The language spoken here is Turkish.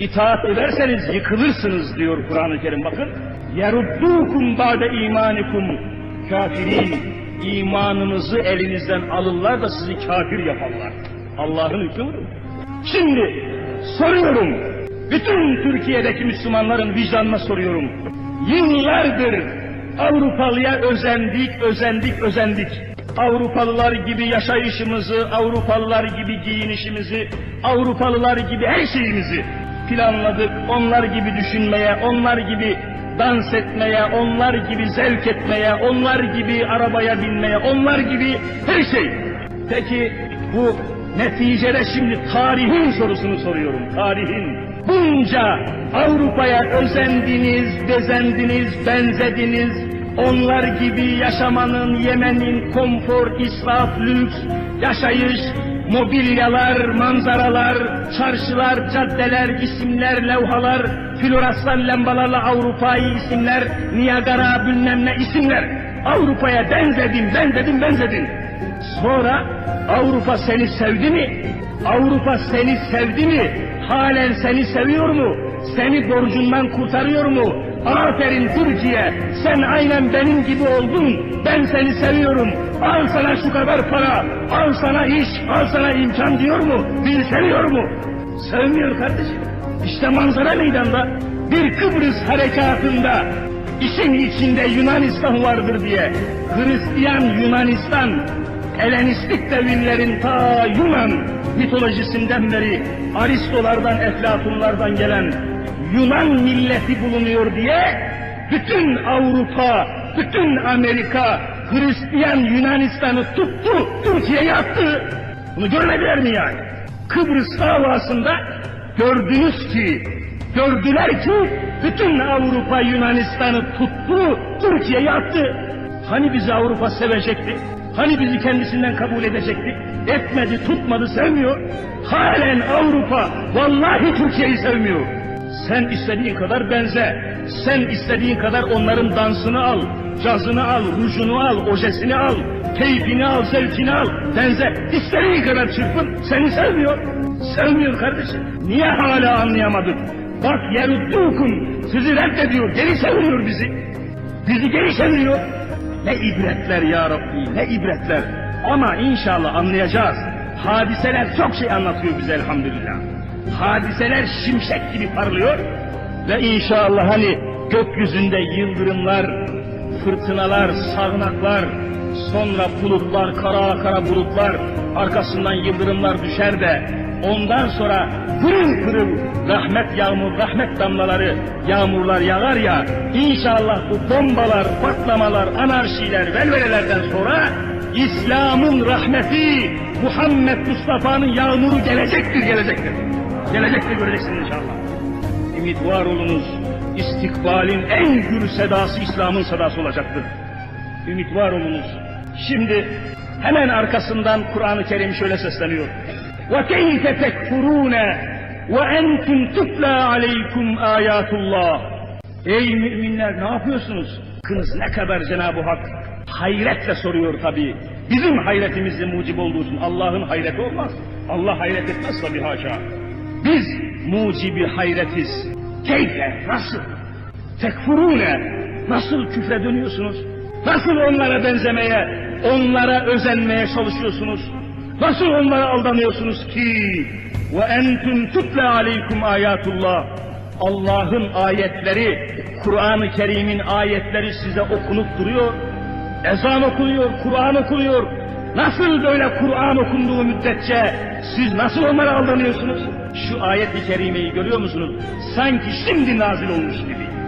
İtaat ederseniz yıkılırsınız diyor Kur'an-ı Kerim bakın. Yeruddukum ba'de imanikum kafirin. İmanınızı elinizden alırlar da sizi kafir yaparlar. Allah'ın hükmü. Şimdi soruyorum. Bütün Türkiye'deki Müslümanların vicdanına soruyorum. Yıllardır Avrupalıya özendik, özendik, özendik. Avrupalılar gibi yaşayışımızı, Avrupalılar gibi giyinişimizi, Avrupalılar gibi her şeyimizi planladık. Onlar gibi düşünmeye, onlar gibi dans etmeye, onlar gibi zevk etmeye, onlar gibi arabaya binmeye, onlar gibi her şey. Peki bu neticede şimdi tarihin sorusunu soruyorum, tarihin. Bunca Avrupa'ya özendiniz, bezendiniz, benzediniz, onlar gibi yaşamanın, yemenin, konfor, israf, lüks, yaşayış, mobilyalar, manzaralar, çarşılar, caddeler, isimler, levhalar, floresan lambalarla Avrupa'yı isimler, Niagara bilmem ne isimler. Avrupa'ya benzedin, benzedin, benzedin. Sonra Avrupa seni sevdi mi? Avrupa seni sevdi mi? Halen seni seviyor mu? Seni borcundan kurtarıyor mu? Aferin Türkiye, sen aynen benim gibi oldun. Ben seni seviyorum. Al sana şu kadar para, al sana iş, al sana imkan diyor mu? Bizi mu? Sevmiyor kardeşim. İşte manzara meydanda bir Kıbrıs harekatında işin içinde Yunanistan vardır diye Hristiyan Yunanistan Helenistik devinlerin ta Yunan mitolojisinden beri Aristolardan, Eflatunlardan gelen Yunan milleti bulunuyor diye bütün Avrupa, bütün Amerika Hristiyan Yunanistan'ı tuttu, Türkiye'ye attı. Bunu görmediler mi yani? Kıbrıs davasında gördünüz ki, gördüler ki bütün Avrupa Yunanistan'ı tuttu, Türkiye'ye attı. Hani bizi Avrupa sevecekti? Hani bizi kendisinden kabul edecekti? Etmedi, tutmadı, sevmiyor. Halen Avrupa vallahi Türkiye'yi sevmiyor. Sen istediğin kadar benze. Sen istediğin kadar onların dansını al, cazını al, rujunu al, ojesini al, keyfini al, zevkini al, benze. İstediğin kadar çırpın, seni sevmiyor. Sevmiyor kardeşim. Niye hala anlayamadık? Bak yeruddukum, sizi reddediyor, geri seviyor bizi. Bizi geri seviyor. Ne ibretler ya Rabbi, ne ibretler. Ama inşallah anlayacağız. Hadiseler çok şey anlatıyor bize elhamdülillah. Hadiseler şimşek gibi parlıyor. Ve inşallah hani gökyüzünde yıldırımlar, fırtınalar, sağanaklar, sonra bulutlar, kara kara bulutlar, arkasından yıldırımlar düşer de ondan sonra pırıl pırıl rahmet yağmur, rahmet damlaları, yağmurlar yağar ya, inşallah bu bombalar, patlamalar, anarşiler, velvelelerden sonra İslam'ın rahmeti, Muhammed Mustafa'nın yağmuru gelecektir, gelecektir. Gelecektir göreceksiniz inşallah. Ümit var olunuz, istikbalin en gür sedası İslam'ın sedası olacaktır. Ümit var olunuz. Şimdi hemen arkasından Kur'an-ı Kerim şöyle sesleniyor. وَكَيْفَ تَكْفُرُونَ وَاَنْتُمْ تُتْلَى عَلَيْكُمْ آيَاتُ اللّٰهِ Ey müminler ne yapıyorsunuz? Kınız ne kadar Cenab-ı Hak hayretle soruyor tabii. Bizim hayretimizle mucib olduğu için Allah'ın hayreti olmaz. Allah hayret etmez tabii haşa. Biz mucibi hayretiz. Keyfe, nasıl? Tekfurune, nasıl küfre dönüyorsunuz? Nasıl onlara benzemeye, onlara özenmeye çalışıyorsunuz? Nasıl onlara aldanıyorsunuz ki? Ve entüm tutle aleykum ayatullah. Allah'ın ayetleri, Kur'an-ı Kerim'in ayetleri size okunup duruyor. Ezan okunuyor, Kur'an okunuyor. Nasıl böyle Kur'an okunduğu müddetçe siz nasıl onlara aldanıyorsunuz? Şu ayet-i kerimeyi görüyor musunuz? Sanki şimdi nazil olmuş gibi.